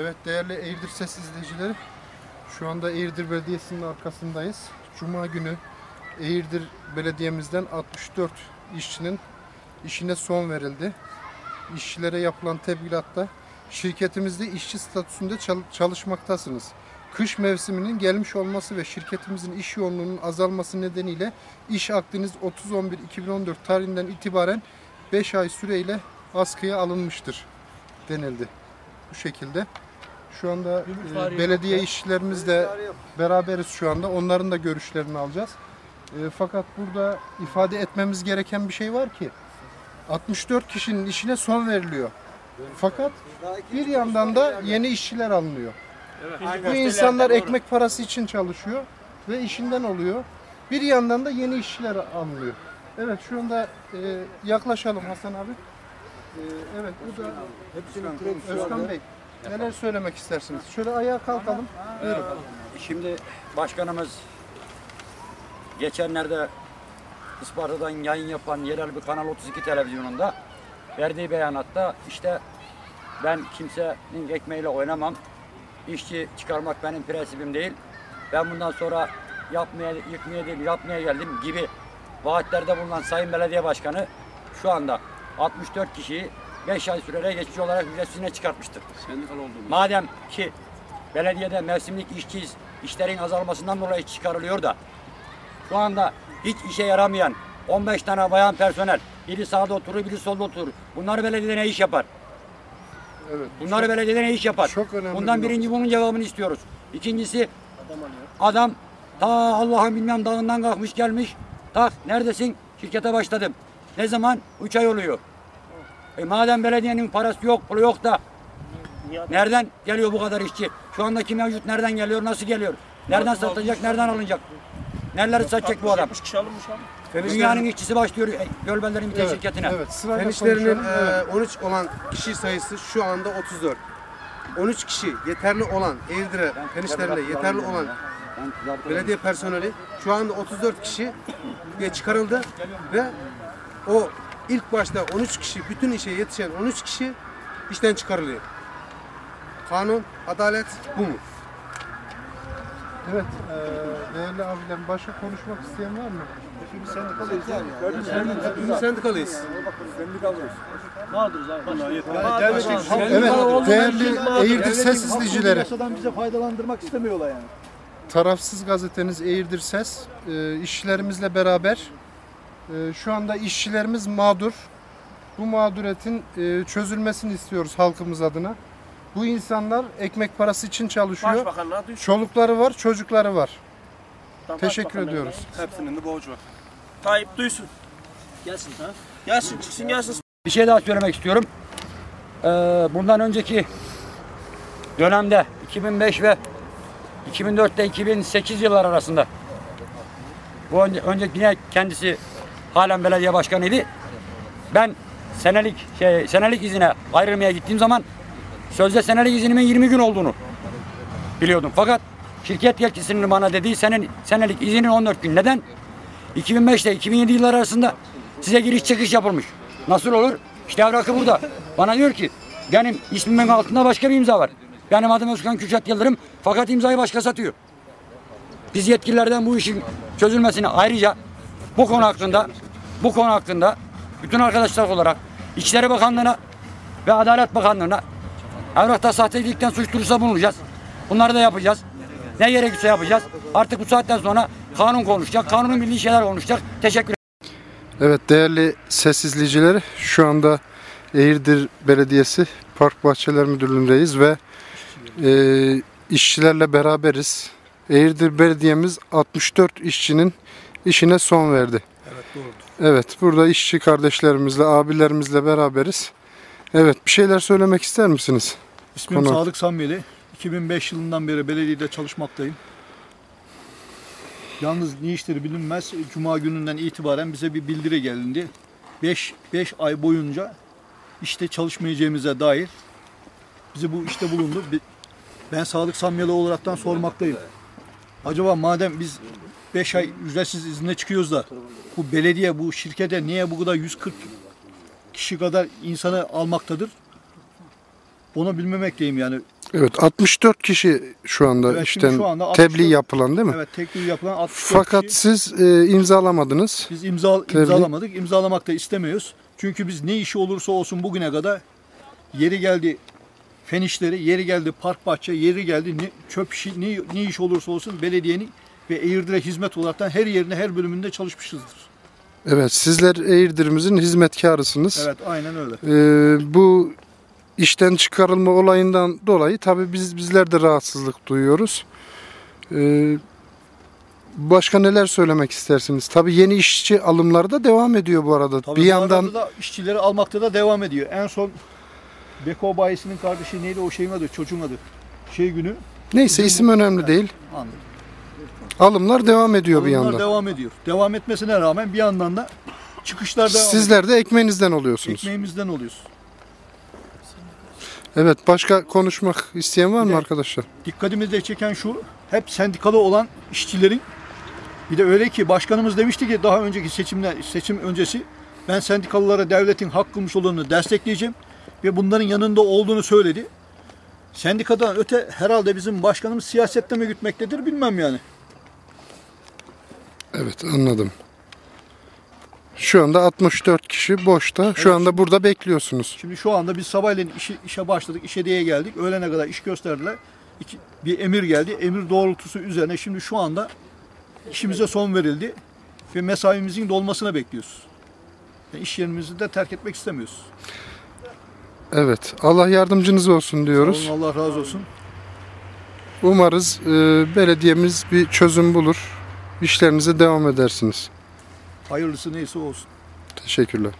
Evet değerli Eğirdir Ses izleyicileri. Şu anda Eğirdir Belediyesi'nin arkasındayız. Cuma günü Eğirdir Belediye'mizden 64 işçinin işine son verildi. İşçilere yapılan tebligatta şirketimizde işçi statüsünde çal- çalışmaktasınız. Kış mevsiminin gelmiş olması ve şirketimizin iş yoğunluğunun azalması nedeniyle iş akdiniz 30.11.2014 tarihinden itibaren 5 ay süreyle askıya alınmıştır denildi. Bu şekilde. Şu anda e, belediye işçilerimizle beraberiz şu anda. Onların da görüşlerini alacağız. E, fakat burada ifade etmemiz gereken bir şey var ki 64 kişinin işine son veriliyor. Fakat bir yandan da yeni işçiler alınıyor. Bu insanlar ekmek parası için çalışıyor ve işinden oluyor. Bir yandan da yeni işçiler alınıyor. Evet şu anda e, yaklaşalım Hasan abi. E, evet bu da Özkan Bey. Neler söylemek istersiniz? Şöyle ayağa kalkalım. Buyurun. Şimdi başkanımız geçenlerde Isparta'dan yayın yapan yerel bir Kanal 32 televizyonunda verdiği beyanatta işte ben kimsenin ekmeğiyle oynamam. İşçi çıkarmak benim prensibim değil. Ben bundan sonra yapmaya, yıkmaya değil, yapmaya geldim gibi vaatlerde bulunan Sayın Belediye Başkanı şu anda 64 kişiyi 5 ay sürede geçici olarak ücretsizine çıkartmıştır. Madem ki belediyede mevsimlik işçiyiz, işlerin azalmasından dolayı çıkarılıyor da şu anda hiç işe yaramayan 15 tane bayan personel, biri sağda oturur, biri solda oturur. Bunları belediyede ne iş yapar? Evet. Bunları belediyede ne iş yapar? çok önemli Bundan bir birinci bunun cevabını istiyoruz. İkincisi adam ta Allah'ın bilmem dağından kalkmış gelmiş. Tak neredesin? Şirkete başladım. Ne zaman? 3 ay oluyor. E madem belediyenin parası yok, pulu yok da nereden geliyor bu kadar işçi? Şu andaki mevcut nereden geliyor, nasıl geliyor? Nereden satılacak, nereden alınacak? Nereleri satacak bu adam? 70 kişi alınmış abi. Dünyanın işçisi başlıyor e, Gölbellerin bir Evet, şirketine. evet. Sırayla e, 13 olan kişi sayısı şu anda 34. 13 kişi yeterli olan Eğirdir'e fenişlerle yeterli olan belediye personeli şu anda 34 kişi diye çıkarıldı ve o ilk başta 13 kişi bütün işe yetişen 13 kişi işten çıkarılıyor. Kanun, adalet bu mu? Evet. e, değerli abilerim başka konuşmak isteyen var mı? Hepimiz sendikalıyız. Mağduruz abi. Evet. Değerli Eğirdir Ses izleyicileri. Bize faydalandırmak istemiyorlar yani. Tarafsız gazeteniz Eğirdir Ses e, işçilerimizle beraber şu anda işçilerimiz mağdur. Bu mağduriyetin e, çözülmesini istiyoruz halkımız adına. Bu insanlar ekmek parası için çalışıyor. Başbakanlığa düş. Çolukları var, çocukları var. Tamam, Teşekkür başbakanlığa ediyoruz. Hepsinin de borcu var. Tayyip duysun. Gelsin ha. Gelsin çıksın gelsin. Bir şey daha söylemek istiyorum. Ee, bundan önceki dönemde 2005 ve 2004 ile 2008 yıllar arasında bu önce, önce yine kendisi halen belediye başkanıydı. Ben senelik şey, senelik izine ayrılmaya gittiğim zaman sözde senelik izinimin 20 gün olduğunu biliyordum. Fakat şirket yetkisinin bana dediği senin, senelik izinin 14 gün. Neden? 2005 ile 2007 yıllar arasında size giriş çıkış yapılmış. Nasıl olur? İşte evrakı burada. Bana diyor ki benim ismimin altında başka bir imza var. Benim adım Özkan Kürşat Yıldırım fakat imzayı başka satıyor. Biz yetkililerden bu işin çözülmesini ayrıca bu konu hakkında bu konu hakkında bütün arkadaşlar olarak İçişleri Bakanlığı'na ve Adalet Bakanlığı'na evrakta sahtecilikten suç duyurusunda bulunacağız. Bunları da yapacağız. Ne gerekirse yapacağız. Artık bu saatten sonra kanun konuşacak. Kanunun bildiği şeyler konuşacak. Teşekkür Evet değerli ses izleyicileri şu anda Eğirdir Belediyesi Park Bahçeler Müdürlüğü'ndeyiz ve e, işçilerle beraberiz. Eğirdir Belediye'miz 64 işçinin işine son verdi. Evet doğrudur. Evet burada işçi kardeşlerimizle, abilerimizle beraberiz. Evet bir şeyler söylemek ister misiniz? İsmim Konu- Sadık Samyeli. 2005 yılından beri belediyede çalışmaktayım. Yalnız ne işleri bilinmez. Cuma gününden itibaren bize bir bildiri gelindi. 5 5 ay boyunca işte çalışmayacağımıza dair bize bu işte bulundu. Ben Sadık Samyeli olaraktan sormaktayım. Acaba madem biz 5 ay ücretsiz izne çıkıyoruz da bu belediye bu şirkete niye bu kadar 140 kişi kadar insanı almaktadır? Onu bilmemekteyim yani. Evet 64 kişi şu anda Evet, işten şu anda 64 tebliğ yapılan değil mi? Evet tekniği yapılan 64 Fakat kişi. siz e, imzalamadınız. Biz imza, Tebliğ- imzalamadık. İmzalamak da istemiyoruz. Çünkü biz ne işi olursa olsun bugüne kadar yeri geldi fen işleri, yeri geldi park bahçe, yeri geldi ne, çöp işi, ne, ne iş olursa olsun belediyenin ve Eğirdir'e hizmet olaraktan her yerine her bölümünde çalışmışızdır. Evet sizler Eğirdir'imizin hizmetkarısınız. Evet aynen öyle. E, bu işten çıkarılma olayından dolayı tabii biz bizler de rahatsızlık duyuyoruz. E, başka neler söylemek istersiniz? Tabii yeni işçi alımları da devam ediyor bu arada. Tabii bir bu yandan arada da işçileri almakta da devam ediyor. En son Beko bayisinin kardeşi neydi o şeyin adı, çocuğun adı? Şey günü. neyse isim önemli değil. Anladım. Alımlar devam ediyor bir Alımlar yandan. devam ediyor. Devam etmesine rağmen bir yandan da çıkışlar devam ediyor. Sizler de ekmeğinizden oluyorsunuz. Ekmeğimizden oluyoruz. Evet başka konuşmak isteyen var mı de- arkadaşlar? Dikkatimizi de çeken şu, hep sendikalı olan işçilerin bir de öyle ki başkanımız demişti ki daha önceki seçimler seçim öncesi ben sendikalılara devletin hak kılmış olanını destekleyeceğim ve bunların yanında olduğunu söyledi. Sendikadan öte herhalde bizim başkanımız siyasette mi gütmektedir bilmem yani. Evet anladım. Şu anda 64 kişi boşta. Şu anda burada bekliyorsunuz. Şimdi şu anda biz sabahleyin işe, işe başladık, işe diye geldik. Öğlene kadar iş gösterdiler. İki, bir emir geldi. Emir doğrultusu üzerine şimdi şu anda işimize son verildi. Ve mesaimizin dolmasını bekliyoruz. Yani iş yerimizi de terk etmek istemiyoruz. Evet. Allah yardımcınız olsun diyoruz. Sağ olun, Allah razı olsun. Umarız e, belediyemiz bir çözüm bulur. İşlerinize devam edersiniz. Hayırlısı neyse olsun. Teşekkürler.